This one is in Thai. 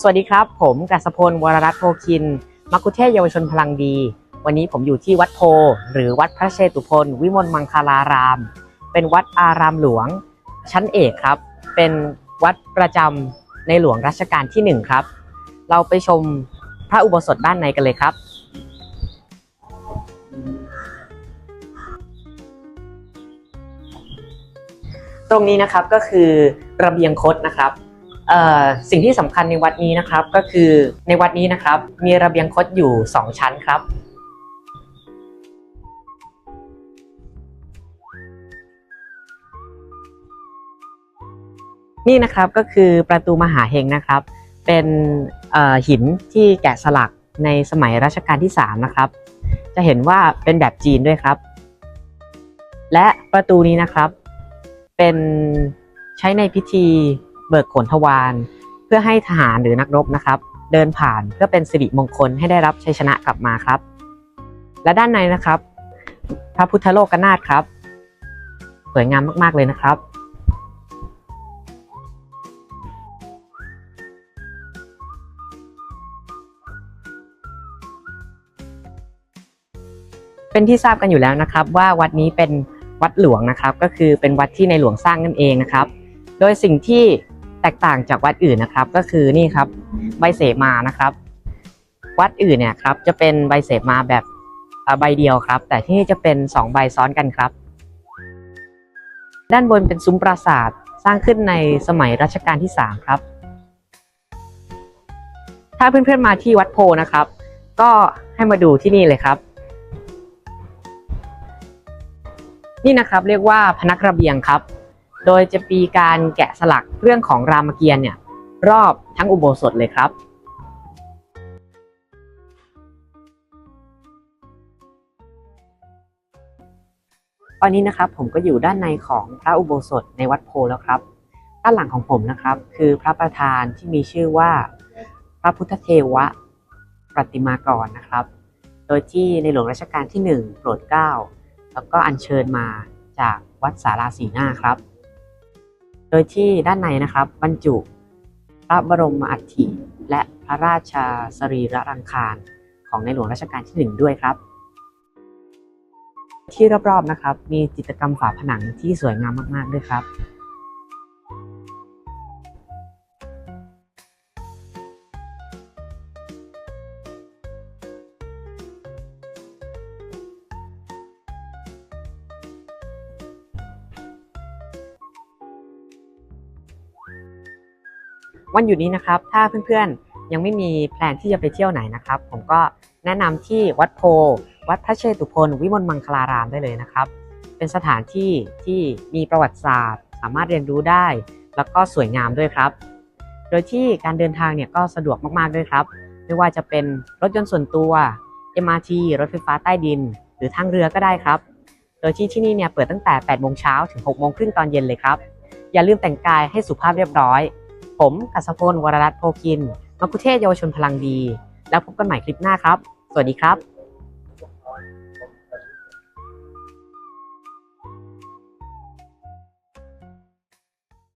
สวัสดีครับ ผมกัสพลวรรัตน์โพคิน มักคุเทศเยาวชนพลังดี วันนี้ผมอยู่ที่วัดโพ หรือวัดพระเชตุพนวิมลมังคลาราม เป็นวัดอารามหลวง ชั้นเอกครับ เป็นวัดประจำในหลวงรัชกาลที่หนึ่งครับ เราไปชมพระอุโบสถด้านในกันเลยครับ ตรงนี้นะครับก็คือระเบียงคดนะครับสิ่งที่สำคัญในวัดนี้นะครับก็คือในวัดนี้นะครับมีระเบียงคดอยู่ 2 ชั้นครับ นี่นะครับก็คือประตูมหาเฮงนะครับ เป็นหินที่แกะสลักในสมัยรัชกาลที่ 3 นะครับ จะเห็นว่าเป็นแบบจีนด้วยครับ และประตูนี้นะครับ เป็นใช้ในพิธีเบิกขนทวารเพื่อให้ทหารหรือนักรบนะครับ เดินผ่านเพื่อเป็นสิริมงคลให้ได้รับชัยชนะกลับมาครับ และด้านในนะครับ พระพุทธโลกนาถครับ สวยงามมาก ๆ เลยนะครับเป็นที่ทราบกันอยู่แล้วนะครับว่าวัดนี้เป็น วัดหลวงนะครับ ก็คือเป็นวัดที่ในหลวงสร้างนั่นเองนะครับ โดยสิ่งที่แตกต่างจากวัดอื่นนะครับ ก็คือนี่ครับใบเสมานะครับ วัดอื่นเนี่ยครับจะเป็นใบเสมาแบบใบเดียวครับ แต่ที่นี่จะเป็นสองใบซ้อนกันครับ ด้านบนเป็นซุ้มปราสาทสร้างขึ้นในสมัยรัชกาลที่ 3 ครับ ถ้าเพื่อนๆมาที่วัดโพนะครับ ก็ให้มาดูที่นี่เลยครับ นี่นะครับเรียกว่าพนักระเบียงครับ โดยจะมีการแกะสลักเรื่องของรามเกียรติ์เนี่ยรอบทั้งอุโบสถเลยครับตอนนี้นะครับผมก็อยู่ด้านในของพระอุโบสถในวัดโพแล้วครับ ด้านหลังของผมนะครับ คือพระประธานที่มีชื่อว่า พระพุทธเทวะประติมากรนะครับ โดยที่ในหลวงรัชกาลที่ 1 โปรดเกล้า แล้วก็อัญเชิญมาจากวัดสาราสีหน้าครับ โดยที่ด้านในนะครับบรรจุพระบรมอัฐิและพระราชาสรีระรังคารของในหลวงรัชกาลที่1ด้วยครับ ที่รอบๆนะครับ มีจิตรกรรมฝาผนังที่สวยงามมากๆด้วยครับ วันหยุดนี้นะครับ ถ้าเพื่อนๆยังไม่มีแพลนที่จะไปเที่ยวไหนนะครับ ผมก็แนะนำที่วัดโพ วัดพระเชตุพนวิมลมังคลารามได้เลยนะครับ เป็นสถานที่ที่มีประวัติศาสตร์ สามารถเรียนรู้ได้ แล้วก็สวยงามด้วยครับ โดยที่การเดินทางเนี่ยก็สะดวกมากๆด้วยครับ ไม่ว่าจะเป็นรถยนต์ส่วนตัว MRT รถไฟฟ้าใต้ดิน หรือทางเรือก็ได้ครับ โดยที่ที่นี่เนี่ยเปิดตั้งแต่ 8 โมงเช้าถึง 6 โมงครึ่งตอนเย็นเลยครับ อย่าลืมแต่งกายให้สุภาพเรียบร้อย ผมกัสพลวรรัตน์โพคินมักคุเทศเยาวชนพลังดี แล้วพบกันใหม่คลิปหน้าครับ สวัสดีครับ